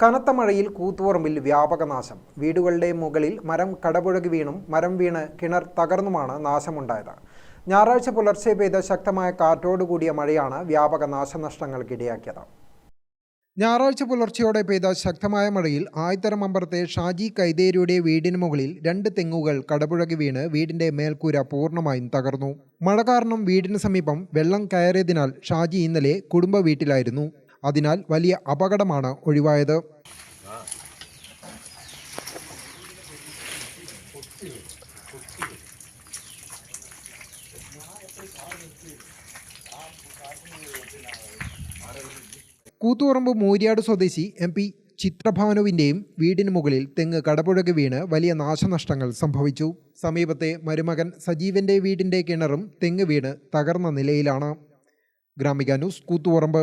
കനത്ത മഴയിൽ കൂത്തുപറമ്പിൽ വ്യാപക നാശം. വീടുകളുടെ മുകളിൽ മരം കടപുഴകി വീണും മരം വീണ് കിണർ തകർന്നുമാണ് നാശമുണ്ടായത്. ഞായറാഴ്ച പുലർച്ചെ പെയ്ത ശക്തമായ കാറ്റോടുകൂടിയ മഴയാണ് വ്യാപക നാശനഷ്ടങ്ങൾക്കിടയാക്കിയത്. ഞായറാഴ്ച പുലർച്ചയോടെ പെയ്ത ശക്തമായ മഴയിൽ ആയിത്തരം അമ്പറത്തെ ഷാജി കൈതേരിയുടെ വീടിന് മുകളിൽ രണ്ട് തെങ്ങുകൾ കടപുഴകി വീണ് വീടിന്റെ മേൽക്കൂര പൂർണമായും തകർന്നു. മഴ കാരണം വീടിന് സമീപം വെള്ളം കയറിയതിനാൽ ഷാജി ഇന്നലെ കുടുംബ വീട്ടിലായിരുന്നു. അതിനാൽ വലിയ അപകടമാണ് ഒഴിവായത്. കൂത്തുപറമ്പ് മൂര്യാട് സ്വദേശി എം പി ചിത്രഭാനുവിന്റെയും വീടിന് മുകളിൽ തെങ്ങ് കടപുഴകി വീണ് വലിയ നാശനഷ്ടങ്ങൾ സംഭവിച്ചു. സമീപത്തെ മരുമകൻ സജീവന്റെ വീടിന്റെ കിണറും തെങ്ങ് വീണ് തകർന്ന നിലയിലാണ്. Gramika news Koothuparamba.